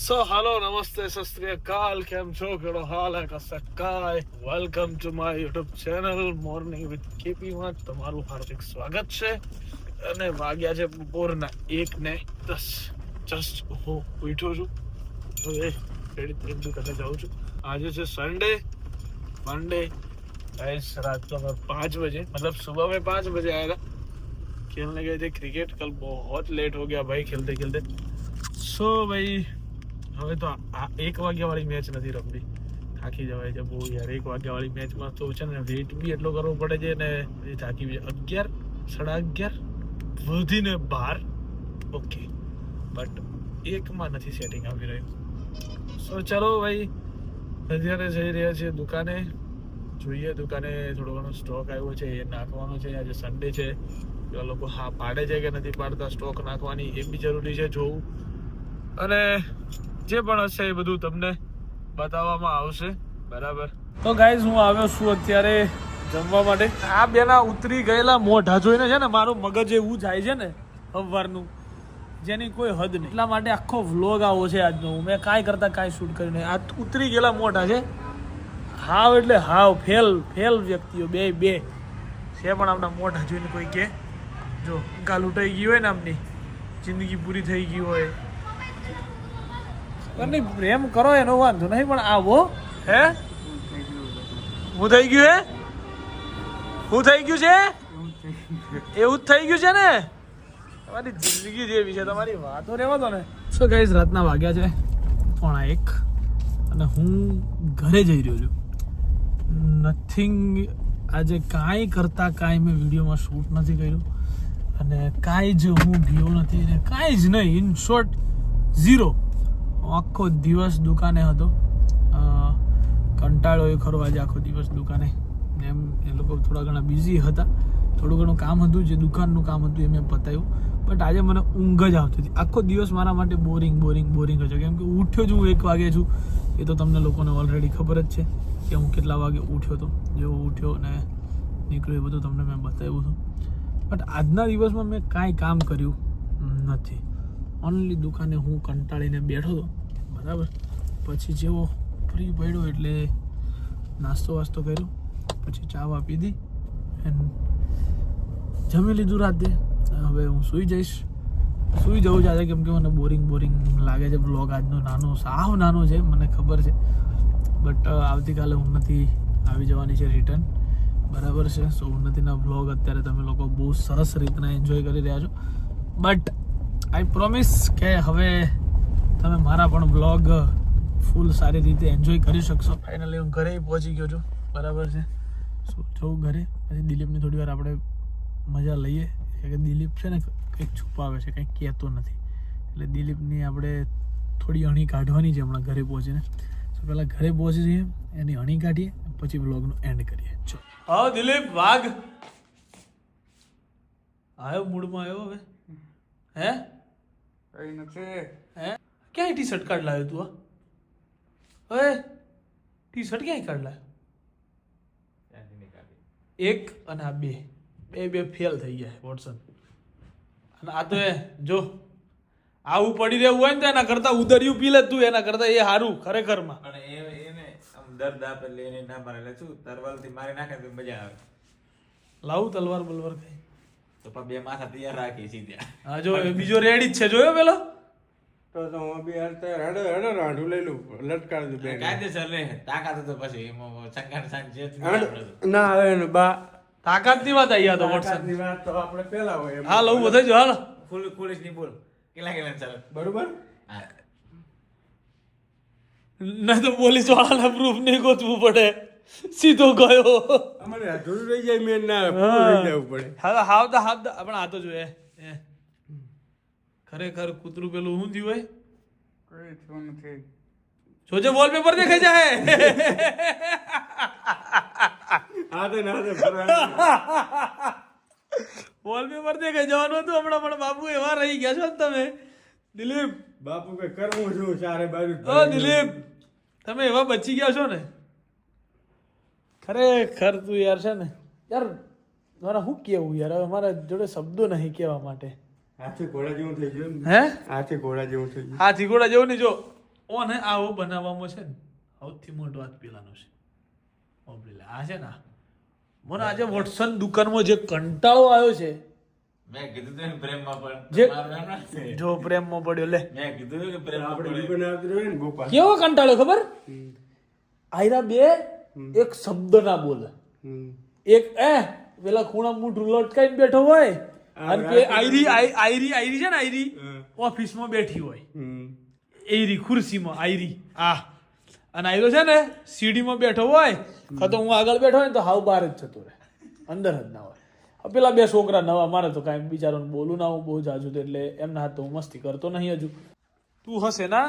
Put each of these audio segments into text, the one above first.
સો હાલો નમસ્તે સસ્ત્રીય કાલ કેમ છો કેડો હાલ હે કસકાય welcome to my YouTube channel morning with KP માં તમારું હાર્દિક સ્વાગત છે અને વાગ્યા છે બપોરના એક ને દસ જસ્ટ હું ઉઠ્યો છું હવે પેઢી ત્રીજું કથા જાઉં છું આજે છે સન્ડે મંડે ગાઈસ રાત તો પાંચ બજે મતલબ સુબહ મેં પાંચ બજે આયા ખેલને खेलने છે ક્રિકેટ કલ બહુ बहुत लेट हो गया भाई खेलते खेलते सो so, હવે તો આ એક વાગ્યા વાળી મેચ નથી રમવી. થાકી જવાય છે બહુ યાર. એક વાગ્યા વાળી મેચમાં તો છે ને વેઇટ બી એટલો કરવો પડે છે ને એ થાકી જાય. અગિયાર, સાડા અગિયાર વધીને બાર. ઓકે બટ એકમાં નથી સેટિંગ આવી રહ્યું. સો ચલો ભાઈ, અત્યારે જઈ રહ્યા છીએ દુકાને. જોઈએ દુકાને થોડો ઘણો સ્ટોક આવ્યો છે, એ નાખવાનો છે. આજે સન્ડે છે. પેલા લોકો હા પાડે છે કે નથી પાડતા સ્ટોક નાખવાની એ બી જરૂરી છે જોવું. અને જે પણ હશે એ બધું તમને બતાવવામાં આવશે. બરાબર. તો ગાઈઝ હું આવ્યો છું અત્યારે જમવા માટે. આ બેના ઉતરી ગયેલા મોઢા જોઈને છે ને, મારું મગજ એવું જાય છે ને હવવારનું જેની કોઈ હદ નહીં. એટલા માટે આખો વ્લોગ આવો છે આજનો. મેં કાંઈ કરતા કાંઈ શૂટ કર્યું નહીં. આ ઉતરી ગયેલા મોઢા છે. હાવ એટલે હાવ, ફેલ ફેલ વ્યક્તિઓ, બે બે. છે પણ આપણા મોઢા જોઈને કોઈ કે, જો, ગાલ ઉઠાઈ ગયું હોય ને આમની, જિંદગી પૂરી થઈ ગઈ હોય. નહીં, પ્રેમ કરો, એનો વાંધો નહીં, પણ આવો. હે? હું થઈ ગયું હે? હું થઈ ગયું છે? એવું જ થઈ ગયું છે ને? તમારી જિંદગી જેવી છે, તમારી વાતો રહેવા દો ને. સો ગાઈઝ રાતના વાગ્યા છે, પોણા એક, અને હું ઘરે જઈ રહ્યો છું. નથિંગ આજે કાંઈ કરતાં કાંઈ મેં વિડીયોમાં શૂટ નથી કર્યું. અને કાંઈ જ હું ગયો નથી અને કાંઈ જ નહીં ઇન શોર્ટ ઝીરો આખો દિવસ દુકાને હતો. કંટાળો એ ખરો આજે આખો દિવસ દુકાને. એમ, એ લોકો થોડા ઘણા બિઝી હતા. થોડું ઘણું કામ હતું, જે દુકાનનું કામ હતું એ મેં પતાવ્યું બટ આજે મને ઊંઘ જ આવતી હતી. આખો દિવસ મારા માટે બોરિંગ બોરિંગ બોરિંગ હતો. કેમ કે ઉઠ્યો જ હું એક વાગે છું. એ તો તમને લોકોને ઓલરેડી ખબર જ છે કે હું કેટલા વાગે ઉઠ્યો હતો. જેવો ઉઠ્યો અને નીકળ્યો એ બધું તમને મેં બતાવ્યું હતું. બટ આજના દિવસમાં મેં કાંઈ કામ કર્યું નથી. ઓનલી દુકાને હું કંટાળીને બેઠો હતો. બરાબર? પછી જેવો ફ્રી પડ્યો એટલે નાસ્તો વાસ્તો કર્યો. પછી ચા વા પીધી એન્ડ જમી લીધું રાતે. હવે હું સૂઈ જઈશ. સૂઈ જવું જાતે કેમ કે મને બોરિંગ બોરિંગ લાગે છે બ્લોગ આજનો નાનો, સાવ નાનો છે, મને ખબર છે. બટ આવતીકાલે ઉન્નતિ આવી જવાની છે રિટર્ન બરાબર છે? સો ઉન્નતિના બ્લોગ અત્યારે તમે લોકો બહુ સરસ રીતના એન્જોય કરી રહ્યા છો. બટ આઈ પ્રોમિસ કે હવે તમે મારા પણ બ્લોગ ફૂલ સારી રીતે એન્જોય કરી શકશો. ફાઇનલી હું ઘરે પહોંચી ગયો છું. બરાબર છે? સો જવું ઘરે? પછી દિલીપની થોડી વાર આપણે મજા લઈએ. કે દિલીપ છે ને કંઈક છુપાવે છે કંઈક કહેતો નથી. એટલે દિલીપની આપણે થોડી અણી કાઢવાની છે હમણાં ઘરે પહોંચીને. તો પહેલાં ઘરે પહોંચી જઈએ એની અણી કાઢીએ પછી બ્લોગનું એન્ડ કરીએ. ચો હા દિલીપ વાઘ. આવ્યો મૂડમાં આવ્યો હવે? હે? કઈ નથી. હે? ક્યાંય ટી શર્ટ કાઢ લાવ્યો તું આ ઓય ટી શર્ટ ક્યાંય કાઢ લાવ્યો એક અને આ બે. બે બે ફેલ થઈ ગયા વોટસન. અને આ તો એ જો આવું પડી રહેવું હોય ને તો એના કરતા ઉદર્યું પી લે તું એના કરતા એ સારું ખરેખરમાં. અને એ એને આમ દર્દ આપે એટલે એને ના મારે. એટલે શું તરવાલથી મારી નાખે તો મજા આવે. લાવું તલવાર બલવાર કઈ તો પણ બે માથા તૈયાર રાખી સીધા. હા જો બીજો રેડી જ છે જોયો પેલો? તો તો હું બી હાલ તો હેડો હેડો રાંઢું લઈ લઉં લટકાડી દઉં બેન. કાયદેસર લે તાકાત તો પછી એમાં સંગાન સાંજ તો. ના આવે ને બા તાકાતની વાત આવી તો વોટ્સએપની વાત તો આપણે પેલા હોય હા લઉં બધા જો હાલ. ફૂલ પોલીસની બોલ કેટલા કેટલા ચાલે? બરોબર? ના તો પોલીસ વાળાને પ્રૂફ નહીં ગોતવું પડે. સીધો ગયો. અમારે અધૂરું રહી જાય મેં ના રહી જવું પડે. હા હાવતા હાવતા પણ આ તો જોઈએ. ખરેખર કૂતરું પેલું શું થયું હોય? કઈ થયું નથી. જોજે વોલપેપર દેખાઈ જાય હા તો ના ફરવા. વોલપેપર દેખાઈ જવાનું હતું હમણાં પણ બાપુ એવા રહી ગયા છો ને તમે. દિલીપ. બાપુ કઈ કરવું છું ચારે બાજુ ઓ દિલીપ તમે એવા બચી ગયા છો ને? ખરેખર તું યાર છે ને. યાર મારે શું કેવું યાર? હવે મારા જોડે શબ્દો નહીં કહેવા માટે. હાથી ઘોડા જેવું થઈ ગયું હે? હાથી ઘોડા જેવું થઈ ગયું. હાથી ઘોડા જેવું નહીં જો. ઓને આવો બનાવવામાં છે ને સૌથી મોટો હાથ પેલાનો છે. ઓ પેલા આ છે ને મને આજે વોટસન દુકાનમાં જે કંટાળો આવ્યો છે મેં કીધું તું પ્રેમમાં પણ. જે- પ્રેમમાં પડ્યો લે. મેં કીધું કે પ્રેમમાં આપણે પડે. દુકાને ને ગોપાલ. કેવો કંટાળો ખબર? આયરા બે એક શબ્દ ના બોલે. એક એ પેલા ખૂણા મૂઠું લટકાઈને બેઠો હોય. અને કે આયરી આયરી આયરી છે ને આયરી ઓફિસમાં બેઠી હોય. એરી ખુરશીમાં આયરી. આ અને આયરો છે ને સીડીમાં બેઠો હોય કાં તો હું આગળ બેઠો હોય ને તો હાવ બહાર જ જતો રહે. અંદર જ ના હોય. પેલા બે છોકરા નવા મારે તો કાંઈ બિચારાને બોલું ના હું બહુ જાજુ એટલે એમના હાથ તો હું મસ્તી કરતો નહીં હજુ. તું હશે ના?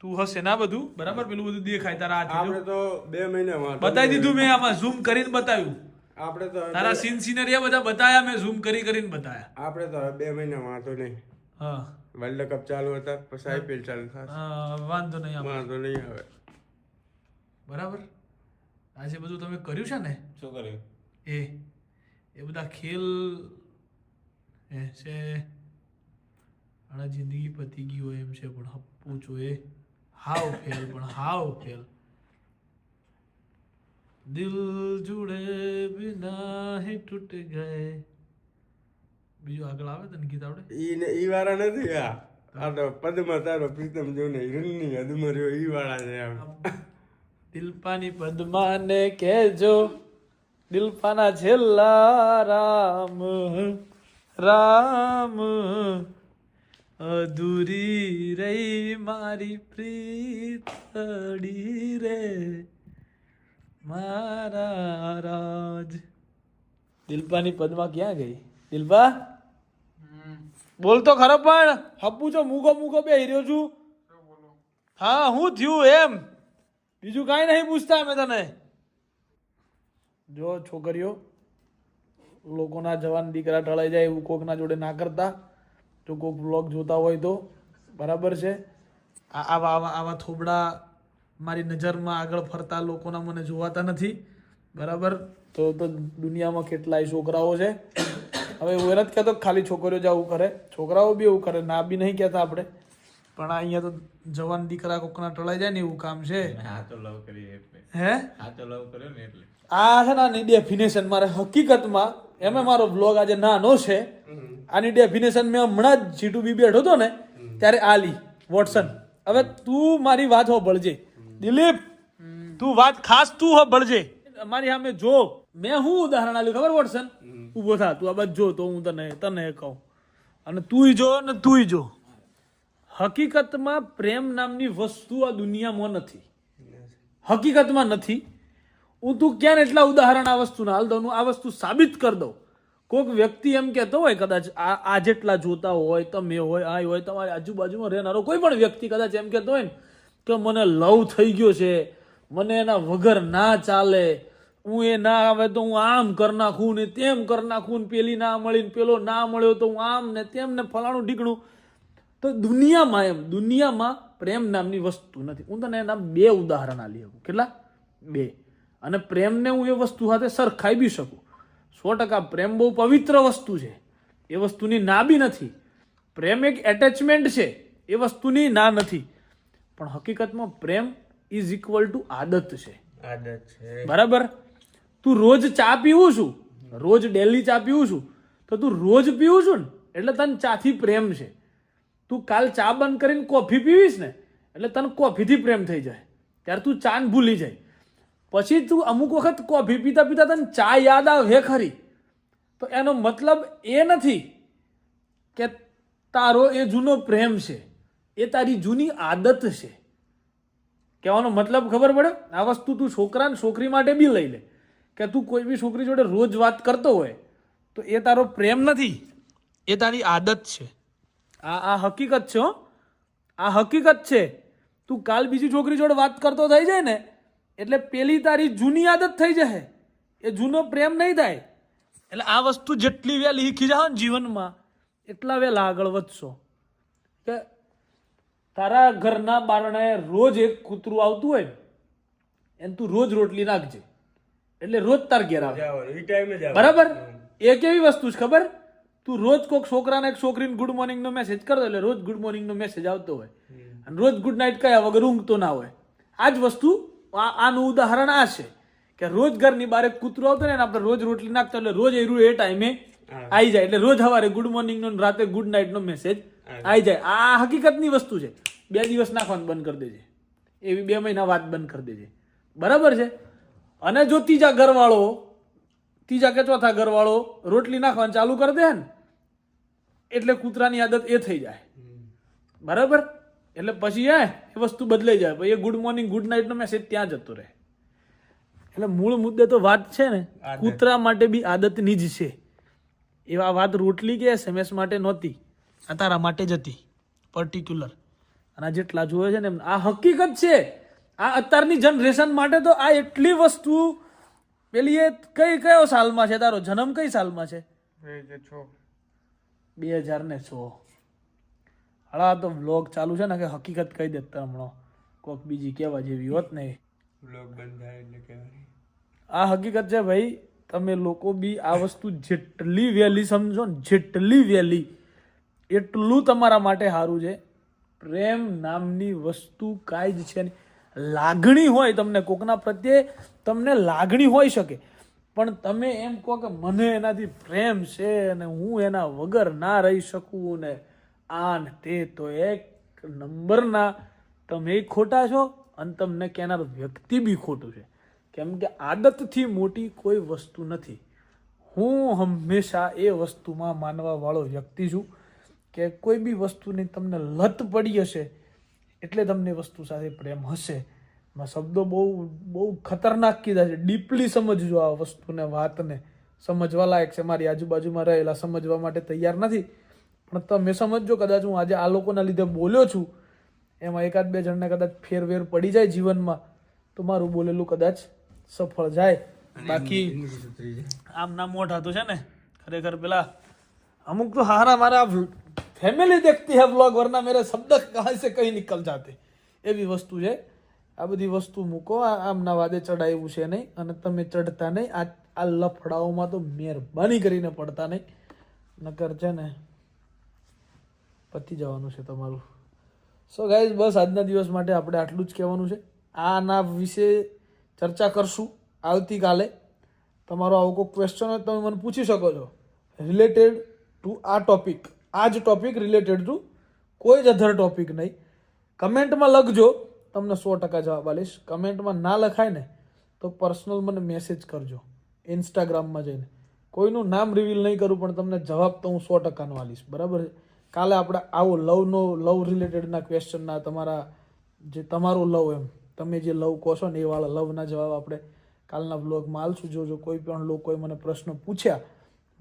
તું હશે ના બધું? બરાબર? પેલું બધું દેખાય તારા હાથે આપણે તો બે મહિના બતાવી દીધું મેં આમાં ઝૂમ કરીને બતાવ્યું. આપણે તો તારા સીન સિનરિયા બધા બતાયા મેં ઝૂમ કરી કરીને બતાયા. આપણે તો બે મહિના વાંધો નહીં. હા. વર્લ્ડ કપ ચાલુ હતા પછી આઈપીએલ ચાલુ થશે. હા, વાંધો નહીં આવે વાંધો નહીં આવે. બરાબર? આજે બધું તમે કર્યું છે ને? શું કર્યું? એ એ બધા ખેલ એ છે. આણા જિંદગી પતી ગઈ હોય એમ છે પણ હપ્પું છું એ હાવ ફેલ પણ હાવ ફેલ દિલ જુડે બિના હે તૂટ ગયે બીજું આગળ આવે તને ગીત આવડે? ઈ ને ઈ વાળા નથી આ. આ તો પદમાં તારો પ્રીતમ જો ને હિરણની હદમાં રહ્યો ઈ વાળા છે આમ દિલપાની પદ્માને કહેજો દિલપાના છેલ્લા રામ રામ અધૂરી રહી મારી પ્રીતડી રે. મારા રાજ. દિલપાની પદમાં ક્યાં ગઈ? દિલપા બોલતો ખરો પણ હપ્પુ છો મૂકો મૂકો બે રહ્યો છું. હા હું થયું એમ. બીજું કાંઈ નહીં પૂછતા અમે તને. જો છોકરીઓ લોકોના જવાન દીકરા ટળાઈ જાય એવું કોકના જોડે ના કરતા. જો કોક બ્લોગ જોતા હોય તો બરાબર છે. આ- આવા આવા આવા થોબડા મારી નજરમાં આગળ ફરતા લોકોના મને જોવાતા નથી. બરાબર? તો તો દુનિયામાં કેટલાય છોકરાઓ છે. હવે એવું નથી કહેતો કે ખાલી છોકરીઓ જ આવું કરે. છોકરાઓ બી એવું કરે ના બી નહીં કહેતા આપણે. પણ આ અહીંયા તો જવાન દીકરા કોકના ટળાઈ જાય ને એવું કામ છે. હે આ છે ને આની ડેફિનેશન મારે હકીકતમાં એમ મારો બ્લોગ આજે નાનો છે. આની ડેફિનેશન મેં હમણાં જ જીટુ બી બેઠો હતો ને ત્યારે આલી વોટસન. હવે તું મારી વાત હોભળજે દિલીપ, તું વાત ખાસ તું હોભળજે અમારી સામે જો. મેં હું ઉદાહરણ આપ્યું, ખબર વોટસન? ઊભો થા, તું આ બાજુ જો, તો હું તને તને કહું. અને તુંય જો ને તુંય જો. હકીકતમાં પ્રેમ નામની વસ્તુ આ દુનિયામાં નથી. હકીકતમાં નથી. હું તું ક્યાં એટલા ઉદાહરણ આ વસ્તુના? હાલ દઉં હું આ વસ્તુ સાબિત કરી દઉં. કોઈક વ્યક્તિ એમ કહેતો હોય, કદાચ આ જેટલા જોતા હોય, તમે હોય, આ હોય, તમારી આજુબાજુમાં રહેનારો કોઈ પણ વ્યક્તિ કદાચ એમ કહેતો હોય ને કે મને લવ થઈ ગયો છે, મને એના વગર ના ચાલે, હું એ ના આવે તો હું આમ કરી નાખું ને તેમ કરી નાખું ને પેલી ના મળી ને પેલો ના મળ્યો તો હું આમ ને તેમ ને ફલાણું ઢીકણું. તો દુનિયામાં એમ, દુનિયામાં પ્રેમ નામની વસ્તુ નથી. હું તને એના બે ઉદાહરણ આલી શકું કેટલા? બે. અને પ્રેમને હું એ વસ્તુ સાથે સરખાઈ બી શકું. સો ટકા પ્રેમ બહુ પવિત્ર વસ્તુ છે. એ વસ્તુની ના બી નથી. પ્રેમ એક એટેચમેન્ટ છે. એ વસ્તુની ના નથી. પણ હકીકતમાં પ્રેમ ઇઝ ઇક્વલ ટુ આદત છે. આદત છે. બરાબર? તું રોજ ચા પીવું છું રોજ ડેલી ચા પીવું છું તો તું રોજ પીવું છું ને એટલે તને ચાથી પ્રેમ છે. તું કાલ ચા બંધ કરીને કોફી પીવીશ ને એટલે તને કોફીથી પ્રેમ થઈ જાય. ત્યારે તું ચાન ભૂલી જાય. પછી તું અમુક વખત કોફી પીતા પીતા તને ચા યાદ આવે ખરી. તો એનો મતલબ એ નથી કે તારો એ જૂનો પ્રેમ છે. એ તારી જૂની આદત છે. કહેવાનો મતલબ ખબર પડે? આ વસ્તુ તું છોકરાને છોકરી માટે બી લઈ લે. કે તું કોઈ બી છોકરી જોડે રોજ વાત કરતો હોય તો એ તારો પ્રેમ નથી. એ તારી આદત છે. આ આ હકીકત છે હો. આ હકીકત છે. તું કાલ બીજી છોકરી જોડે વાત કરતો થઈ જાય ને એટલે પેલી તારી જૂની આદત થઈ જશે. એ જૂનો પ્રેમ નહીં થાય. એટલે આ વસ્તુ જેટલી વહેલી શીખી જાઓ ને જીવનમાં એટલા વહેલા આગળ વધશો. કે તારા ઘરના બારણે રોજ એક કૂતરું આવતું હોય ને એને તું રોજ રોટલી નાખજે. એટલે રોજ તાર ઘેર આવે. બરાબર? એ કેવી વસ્તુ છે ખબર? તું રોજ કોઈક છોકરાને એક છોકરીને ગુડ મોર્નિંગ નો મેસેજ કરતો એટલે રોજ ગુડ મોર્નિંગ નો મેસેજ આવતો હોય. અને રોજ ગુડ નાઇટ કયા વગર ઊંઘતો ના હોય. આ જ વસ્તુ આ આનું ઉદાહરણ આ છે કે રોજ ઘરની બારે કૂતરું આવતો ને આપણે રોજ રોટલી નાખતો એટલે રોજ એ એ ટાઈમે આવી જાય. એટલે રોજ સવારે ગુડ મોર્નિંગ નો રાતે ગુડ નાઇટ નો મેસેજ આવી જાય. આ હકીકતની વસ્તુ છે. બે દિવસ નાખવાનું બંધ કરી દેજે. એવી બે મહિના વાત બંધ કરી દેજે. બરાબર છે? અને જો ત્રીજા ઘરવાળો ત્રીજા કે ચોથા ઘરવાળો રોટલી નાખવાનું ચાલુ કરી દે ને એટલે કૂતરાની આદત એ થઈ જાય. બરાબર? એટલે પછી એ વસ્તુ બદલાઈ જાય. પછી એ ગુડ મોર્નિંગ ગુડ નાઇટનો મેસેજ ત્યાં જતો રહે. એટલે મૂળ મુદ્દે તો વાત છે ને કૂતરા માટે બી આદતની જ છે. એવા વાત રોટલી કે એસએમએસ માટે નહોતી. આ તારા માટે જ હતી પર્ટિક્યુલર અને આ જેટલા જોવે છે ને એમ આ હકીકત છે. આ અત્યારની જનરેશન માટે તો આ એટલી વસ્તુ પેલી એ કઈ કયો સાલમાં છે તારો? જન્મ કઈ સાલમાં છે? બે હજાર ને છો. હળા તો વ્લોગ ચાલુ છે ને કે હકીકત કહી દેતા હમણાં. કોક બીજી કહેવા જેવી હોત ને. બ્લોગ બંધ થાય એટલે કહેવાય. આ હકીકત છે ભાઈ તમે લોકો બી આ વસ્તુ જેટલી વહેલી સમજો ને જેટલી વહેલી એટલું તમારા માટે સારું છે. પ્રેમ નામની વસ્તુ કાંઈ જ છે નહીં. લાગણી હોય તમને, કોકના પ્રત્યે તમને લાગણી હોઈ શકે, પણ તમે એમ કહો કે મને એનાથી પ્રેમ છે અને હું એના વગર ના રહી શકું ને આ ને તે તો એક નંબરના તમે ખોટા છો અને તમને કહેનાર વ્યક્તિ બી ખોટું છે. કેમ કે આદતથી મોટી કોઈ વસ્તુ નથી. હું હંમેશા એ વસ્તુમાં માનવા વાળો વ્યક્તિ છું. કે કોઈ બી વસ્તુની તમને લત પડી હશે એટલે તમને વસ્તુ સાથે પ્રેમ હશે. માં શબ્દો બહુ બહુ ખતરનાક કીધા છે. ડીપલી સમજજો આ વસ્તુને વાતને. સમજવા લાયક છે. મારી આજુબાજુમાં રહેલા સમજવા માટે તૈયાર નથી. પણ તમે સમજજો કદાચ હું આજે આ લોકોના લીધે બોલ્યો છું. એમાં એકાદ બે જણને કદાચ ફેરવેર પડી જાય જીવનમાં તો મારું બોલેલું કદાચ સફળ જાય. બાકી આમ ના મોઢા તો છે ને ખરેખર પેલા અમુક તો હારા મારા ફેમિલી દેખતી હે વ્લોગ, વરના મેરે શબ્દ કહા સે કઈ નિકલ જાતે. એવી વસ્તુ છે. આ બધી વસ્તુ મૂકો. આમના વાદે ચડાવ્યું છે નહીં, અને તમે ચડતા નહીં. આ આ લફડાઓમાં તો મહેરબાની કરીને પડતા નહીં. નકર છે ને, પતી જવાનું છે તમારું. સો ગાઈઝ બસ આજના દિવસ માટે આપણે આટલું જ કહેવાનું છે. આના વિશે ચર્ચા કરશું આવતીકાલે. તમારો આવો કોઈ ક્વેશ્ચન હોય તમે મને પૂછી શકો છો. રિલેટેડ ટુ આ ટોપિક આ જ ટોપિક રિલેટેડ ટુ કોઈ જ અધર ટોપિક નહીં. કમેન્ટમાં લખજો, તમને સો ટકા જવાબ આલીશ કમેન્ટમાં ના લખાય ને, તો પર્સનલ મને મેસેજ કરજો. ઇન્સ્ટાગ્રામમાં જઈને. કોઈનું નામ રિવીલ નહીં કરું, પણ તમને જવાબ તો હું સો ટકાનો આલીશ બરાબર કાલે આપણે આવો લવનો, લવ રિલેટેડના ક્વેશ્ચનના તમારા, જે તમારું લવ એમ, તમે જે લવ કહો છો ને, એ વાળા લવના જવાબ આપણે કાલના બ્લોગમાં આલશું. જોજો કોઈ પણ લોકોએ મને પ્રશ્ન પૂછ્યા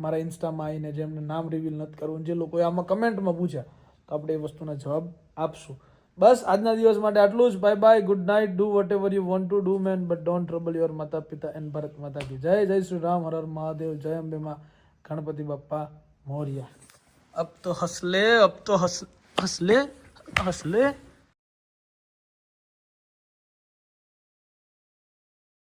મારા ઇન્સ્ટામાં આવીને જેમને નામ રિવીલ નથી કરવું, જે લોકોએ આમાં કમેન્ટમાં પૂછ્યા, તો આપણે એ વસ્તુના જવાબ આપશું. બસ, આજના દિવસ માટે આટલું જ. Bye bye good night do whatever you want to do man but don't trouble your માતા પિતા એન ભારત માતાજી જય. જય શ્રી રામ, હર હર મહાદેવ, જય અંબેમાં ગણપતિ બાપ્પા મોરિયા. અબ તો હસલે, અબ તો હસ, હસલે હસલે.